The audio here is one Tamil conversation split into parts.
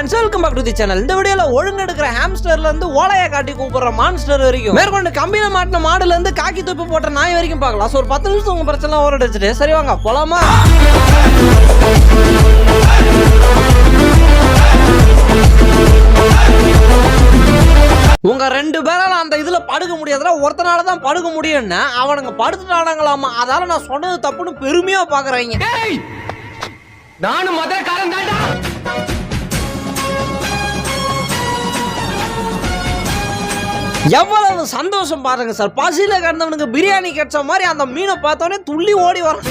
Friends welcome back to the channel இந்த வீடியோல ஒழுங்கு எடுக்கிற ஹாம்ஸ்டர்ல இருந்து ஓலைய காட்டி கூப்பிடுற மான்ஸ்டர் வரைக்கும். மேற்கொண்டு கம்பியில மாட்டின மாடுல இருந்து காக்கி துப்பு போட்ட நாய் வரைக்கும் பார்க்கலாம். ஸோ ஒரு பத்து நிமிஷம் உங்க பிரச்சனை ஓரடிச்சிட்டு. சரி வாங்க போலாமா? உங்க ரெண்டு பேரால அந்த இதுல படுக்க முடியாதுல ஒருத்தனால தான் படுக்க முடியும்னு அவனுங்க படுத்துட்டானுங்களாமா? அதால நான் சொன்னது தப்புன்னு பெருமையா பாக்குறாங்க. நானும் மதுரக்காரன் தான்டா! எவ்வளவு சந்தோஷம் பாருங்க சார். பசியில கிடந்தவனுக்கு பிரியாணி கிடைச்ச மாதிரி அந்த மீனை பார்த்தோன்னே துள்ளி ஓடி வரும்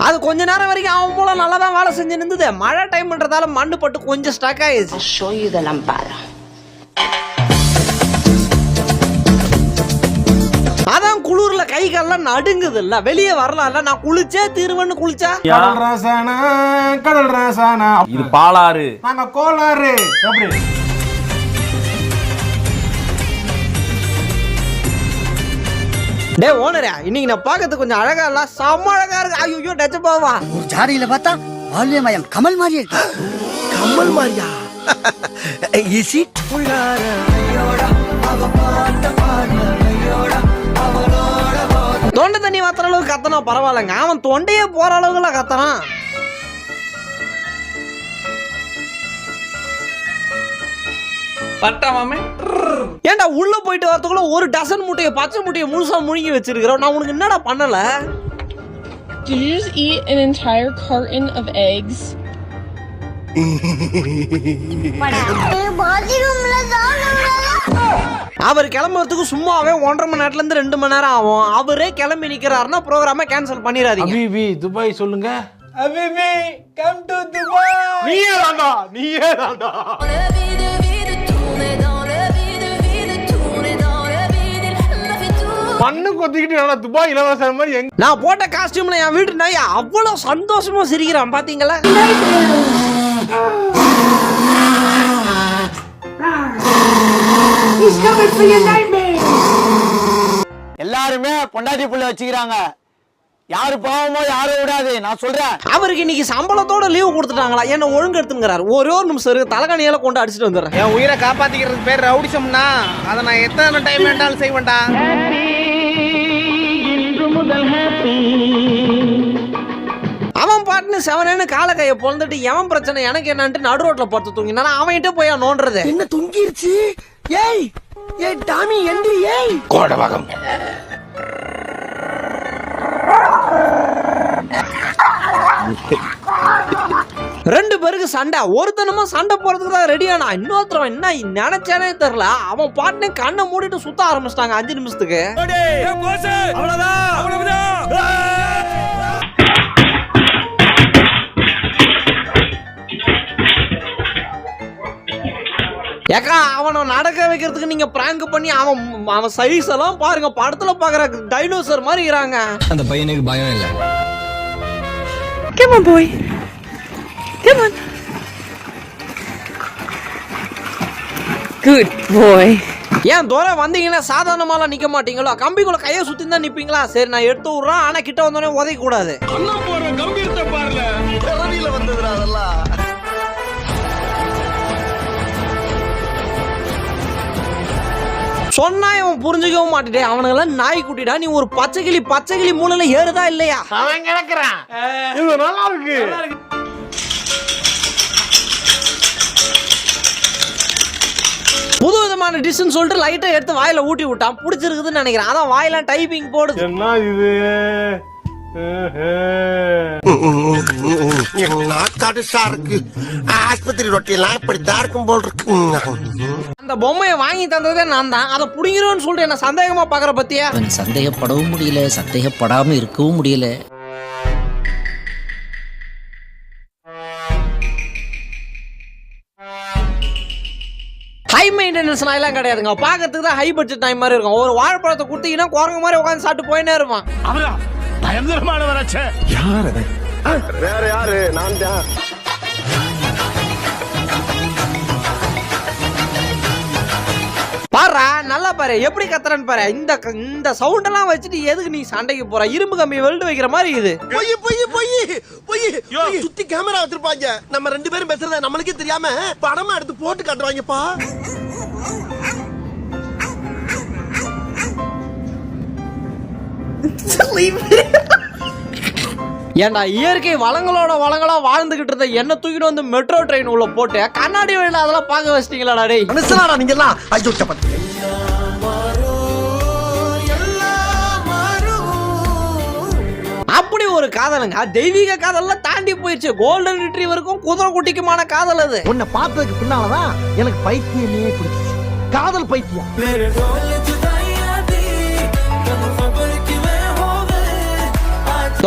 அது கொஞ்ச நேரம் வரைக்கும் அவன் போல நல்லா தான் வேலை செஞ்சு நின்றுது மழை டைம்ன்றதால மண்ணு பட்டு கொஞ்சம் ஸ்டக் ஆயிடுச்சு. அதான் குளிர்ல கை கால்லாம் நடுங்குது இல்ல வெளியே வரலாம்ல. நான் குளிச்சே தீருவேன்னு குளிச்சா? கடல் ராசானா கடல் ராசானா. இது பாலாறு. நாங்க கோளாறு. எப்படி? டே ஓனரா இன்னைக்கு நான் பார்க்கறதுக்கு கொஞ்சம் அழகா இல்ல? செம்ம அழகா இருக்கு. ஐயோ டச்சப்பாவா ஒரு ஜாடியில பார்த்தா வால்யமயம் கமல் மாதிரி இருக்கு. கமல் மாதிரியா? இசி தொண்டை தண்ணி மாத்துற அளவுக்கு கத்தனா பரவாயில்லைங்க. அவன் தொண்டையே போற அளவுக்குலாம் கத்தனான் ஏன்டா உள்ள போயிட்டு வரதுக்குள்ள ஒரு டசன் முட்டையை பச்சை முட்டையை முழுசா முழுங்கி வச்சிருக்கிறோம். நான் உனக்கு என்னடா பண்ணல? Did you just eat an entire carton of eggs? அவர் கிளம்புறதுக்கு சும்மாவே ஒன்றரை மணி நேரத்துல இருந்து ரெண்டு மணி நேரம் ஆகும். அவரே கிளம்பி நிக்கிறாருன்னா ப்ரோக்ராம கேன்சல் பண்ணிடாதீங்க. அபிபி துபாய் சொல்லுங்க. அபிபி கம் டு துபாய் நீயே தாண்டா நீயே தாண்டா மண்ணு கொத்திக்கிட்டு நல்லா துபாய் இளவரசர் மாதிரி எங்க நான் போட்ட காஸ்டியூம்ல என் வீட்டு நாய்? அவ்வளவு சந்தோஷமா சிரிக்கிறான் பாத்தீங்களா? எல்லாருமே பொண்டாட்டி புள்ள வச்சுக்கிறாங்க. யாரு பாவமோ யாரும் விடாது நான் சொல்றேன். அவருக்கு இன்னைக்கு சம்பளத்தோட லீவ் கொடுத்துட்டாங்களா? என்ன ஒழுங்கு எடுத்துங்கிறாரு ஒரே ஒரு நிமிஷம் இருக்கு தலைகாணியால கொண்டு அடிச்சுட்டு வந்துடுறேன். என் உயிரை காப்பாத்திக்கிறதுக்கு பேர் ரவுடிசம்னா அதை நான் எத்தனை டைம் வேண்டாலும் செய்வேன்டா. அவன் பாட்டுன்னு செவனேன்னு கால கையை பொழந்துட்டு எவன் பிரச்சனை எனக்கு என்னன்ட்டு நடு ரோட்ல படுத்து தூங்கினா அவன்கிட்ட போய் நோண்டுறது. என்ன தொங்கிருச்சு? ஏய் ஏய் டாமி எந்திரி ஏய். கோடவாகம் ரெண்டு பேருக்கு சண்டை. ஒருத்தனமா சண்டை போறதுக்கு தான் ரெடியானா இன்னொருத்தரவன் என்ன நினைச்சானே தெரியல. அவன் பாட்டுன்னு கண்ணை மூடிட்டு சுத்த ஆரம்பிச்சிட்டாங்க. அஞ்சு நிமிஷத்துக்கு. ஏக்கா அவனை நடக்க வைக்கிறதுக்கு நீங்க பிராங்க் பண்ணி அவன் அவன் சைஸ் எல்லாம் பாருங்க. படத்துல பாக்குற டைனோசர் மாதிரி இருக்கிறாங்க அந்த பையனுக்கு பயம் இல்லை. Come on, boy. Come on. Good boy. ஏன் தூரம் வந்தீங்கன்னா சாதாரணமாலாம் நிக்க மாட்டீங்களா? கம்பிக்குள்ள கையை சுத்தி தான் நிப்பீங்களா? சரி நான் எடுத்து விடுறேன். ஆனா கிட்ட வந்தோடனே உதைக்க கூடாது சொன்னா இவன் புரிஞ்சுக்கவும் மாட்டேன் அவனுங்கெல்லாம் நாய் குட்டிடா. நீ ஒரு பச்சை கிளி பச்சை கிளி மூலையில ஏறுதா இல்லையா? அவன் கிடக்குறான். இது நல்லா இருக்கு. புது விதமான டிஷ்னு சொல்லிட்டு லைட்டா எடுத்து வாயில ஊட்டி விட்டான். பிடிச்சிருக்குதுன்னு நினைக்கிறேன். அதான் வாயில டைப்பிங் போடுது. என்ன இது? ஆஸ்பத்திரி ரொட்டியெல்லாம் இப்படித்தான் இருக்கும் போல் இருக்கு. அந்த பொம்மையை வாங்கி தந்ததே நான் தான். அதை புடிங்கிறோன்னு சொல்லிட்டு என்ன சந்தேகமா பாக்குற பத்தியா? சந்தேகப்படவும் முடியல சந்தேகப்படாம இருக்கவும் முடியல. ஹை மெயின்டெனன்ஸ் நாயெல்லாம் கிடையாதுங்க. பார்க்கறதுக்கு தான் ஹை பட்ஜெட் நாய் மாதிரி இருக்கும். ஒரு வாழைப்பழத்தை கொடுத்தீங்கன்னா குரங்கு மாதிரி உட்காந்து சாப்பிட்டு போயினே இருப்பான். வேற யாரு? நான் தான். பாரு நல்லா பாரு. எப்படி கத்துறன்னு பாரு. இந்த க- இந்த சவுண்ட் எல்லாம் வச்சுட்டு எதுக்கு நீ சண்டைக்கு போற? இரும்பு கம்பி வெல்டு வைக்கிற மாதிரி இது. பொய் பொய் பொய் பொய். பொய். சுத்தி கேமரா வச்சிருப்பாங்க. நம்ம ரெண்டு பேரும் பேசுறத நம்மளுக்கே தெரியாம படமா எடுத்து போட்டு காட்டுவாங்கப்பா ஏன்டா இயற்கை வளங்களோட வளங்களா வாழ்ந்துகிட்டு இருந்த என்ன தூக்கிட்டு வந்து மெட்ரோ ட்ரெயின் உள்ள போட்டு கண்ணாடி வழியில அதெல்லாம் பார்க்க வச்சிட்டீங்களாடா டேய். மனுஷனாடா நீங்க எல்லாம் ஐயோ சப்பாத்தி அப்படி ஒரு காதலுங்க. தெய்வீக காதல்லாம் தாண்டி போயிடுச்சு. கோல்டன் ரிட்ரீவருக்கும் குதிரை குட்டிக்குமான காதல் அது. உன்னை பார்த்ததுக்கு பின்னாலதான் எனக்கு பைத்தியமே பிடிச்சிச்சு. காதல் பைத்தியம்.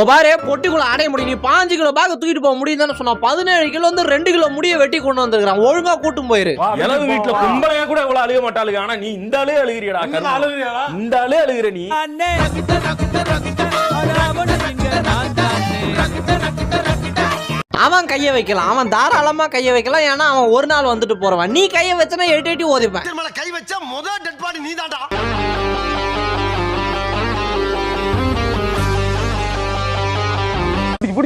பாரு பொட்டிக்குள்ள அடைய முடியும். நீ பாஞ்சு கிலோ பேக் தூக்கிட்டு போக முடியும் தானே சொன்னா பதினேழு கிலோ வந்து ரெண்டு கிலோ முடிய வெட்டி கொண்டு வந்திருக்கான் ஒழுங்கா கூட்டும் போயிரு. இளவு வீட்டுல கும்பலையா கூட இவ்வளவு அழுக மாட்டாளுங்க. ஆனா நீ இந்த ஆளே அழுகிறியடா? இந்த ஆளே அழுகிற நீ. அவன் கைய வைக்கலாம். அவன் தாராளமா கைய வைக்கலாம். ஏன்னா அவன் ஒரு நாள் வந்துட்டு போறவன். நீ கைய வச்சனா எட்டி எட்டி ஓதிப்பேன். மேல கை வச்சா முதல் டெட் பாடி நீதான்டா.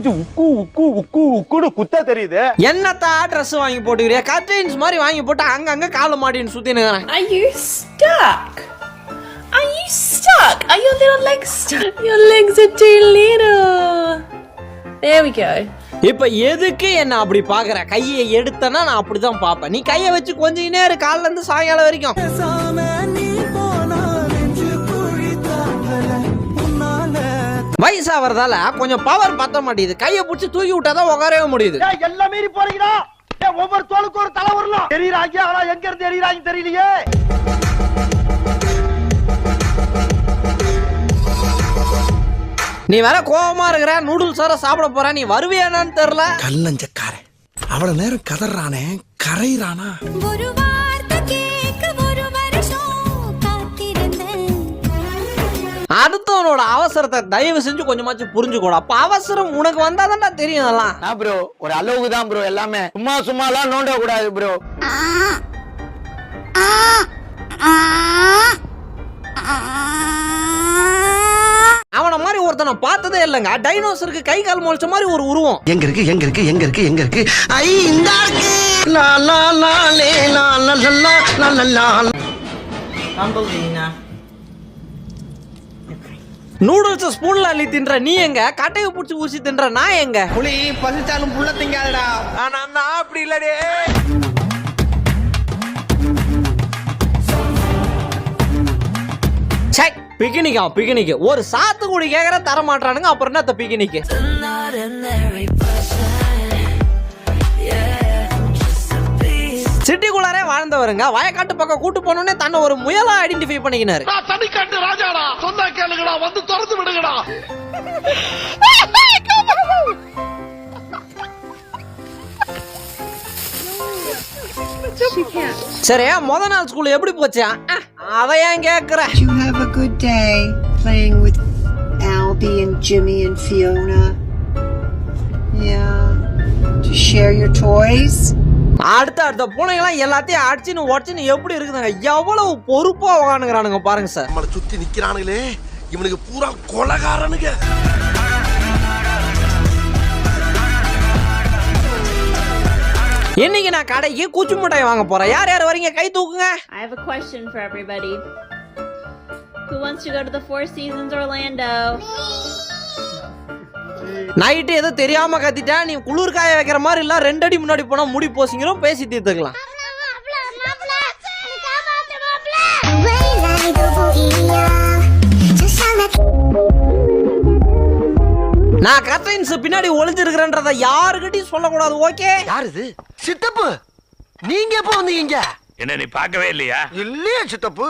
பிடிச்சு உக்கு உக்கு உக்கு உக்குன்னு குத்த தெரியுது என்னத்தா ட்ரெஸ் வாங்கி போட்டுக்கிறியா கட்ரின்ஸ் மாதிரி வாங்கி போட்டு அங்கங்க கால மாட்டின்னு சுத்தின்னு Are you stuck? Are you stuck? Are your little legs stuck? Your legs are too little. There we go. இப்ப எதுக்கு என்ன அப்படி பாக்குற கையை எடுத்தனா நான் அப்படிதான் பாப்பேன் நீ கைய வச்சு கொஞ்ச நேரம் காலைல இருந்து சாயங்காலம் வரைக்கும் வயசாகிறதால கொஞ்சம் பவர் பத்த மாட்டேங்குது. கையை பிடிச்சி தூக்கி விட்டாதான் உட்காரவே முடியுது. எல்லாம் மீறி போறீங்களா ஏன் ஒவ்வொரு தோளுக்கு ஒரு தலை வரலாம் எரியறாங்க ஆனா எங்க இருந்து எரியறாங்க தெரியலையே. நீ வேற கோவமா இருக்கிற நூடுல்ஸ் வேற சாப்பிட போற நீ வருவியானான்னு தெரியல? கல்லஞ்சக்காரன். அவ்வளவு நேரம் கதறானே கரையிறானா? அடுத்தவனோட அவசரத்தை தயவு செஞ்சு கொஞ்சமாச்சும் புரிஞ்சுக்கோடா. அப்ப அவசரம் உனக்கு வந்தாதான்டா தெரியும் அதெல்லாம். நான் ப்ரோ ஒரு அளவுக்கு தான் ப்ரோ எல்லாமே. சும்மா சும்மா எல்லாம் நோண்ட கூடாது ப்ரோ அவன மாதிரி ஒருத்தனை பார்த்ததே இல்லைங்க. டைனோசருக்கு கை கால் முளைச்ச மாதிரி ஒரு உருவம். எங்க இருக்கு எங்க இருக்கு எங்க இருக்கு எங்க இருக்கு? ஐ இந்த இருக்கு லா லா லா லே லா லா லா லா லா லா லா நூடுல்ஸ் ஸ்பூன்ல அள்ளி தின்ற நீ எங்க? கட்டையை பிடிச்சி ஊசி தின்ற நான் எங்க? புலி பசிச்சாலும் புள்ள திங்காதடா. ஆனா நான் அப்படி இல்லடே. சை பிக்னிக்கா பிக்னிக் ஒரு சாத்துக்குடி கேக்குற தர மாட்டானுங்க அப்புறம் என்ன? பிக்னிக் சிட்டிக்குள்ளாரே வாழ்ந்தவருங்க வயக்காட்டு பக்கம் கூட்டு போனோடனே தன்னை ஒரு முயலா ஐடென்டிஃபை பண்ணிக்கினாரு தனிக்காட்டு ராஜாடா சொந்த கேளுங்கடா வந்து திறந்து விடுங்கடா சரி முத நாள் ஸ்கூல் எப்படி போச்சு அத ஏன் கேக்குற you have a good day playing with Albie and Jimmy and Fiona? Yeah. To share your toys? அடுத்த அடுத்த பூனைங்களாம் எல்லாத்தையும் அடிச்சுன்னு உடச்சுன்னு எப்படி இருக்குதுங்க? எவ்வளவு பொறுப்பா உக்காந்துக்கிறானுங்க பாருங்க சார். நம்மளை சுத்தி நிக்கிறானுங்களே. இவனுக்கு பூரா கொலகாரனுங்க. இன்னைக்கு நான் கடைக்கு குச்சி மிட்டாய் வாங்க போறேன். யார் யார் வரீங்க? கை தூக்குங்க. I have a question for everybody. Who wants to go to the Four Seasons Orlando? Night ஏதோ தெரியாம கத்திட்டா நீ குளிர் காய வைக்கிற மாதிரி இல்ல ரெண்டு அடி முன்னாடி போனா முடி போசிங்கிறோம் பேசி தீர்த்துக்கலாம். நான் கட்டைன்ஸ் பின்னாடி ஒளிஞ்சிருக்கிறேன்றத யாருக்கிட்டையும் சொல்லக்கூடாது ஓகே? யார் இது சித்தப்பு! நீங்க எப்ப வந்தீங்க? என்ன நீ பார்க்கவே இல்லையா? இல்லையா சித்தப்பு.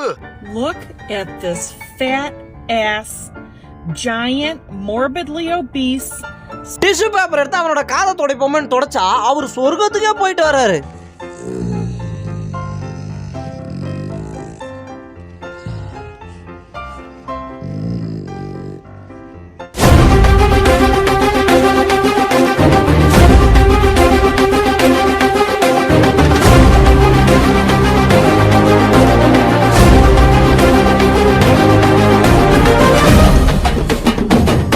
Look at this fat ass, giant, morbidly obese, tissue paper எடுத்து அவனோட காதை துடைப்போமேன்னு தொடச்சா அவர் சொர்க்கத்துக்கே போயிட்டு வராரு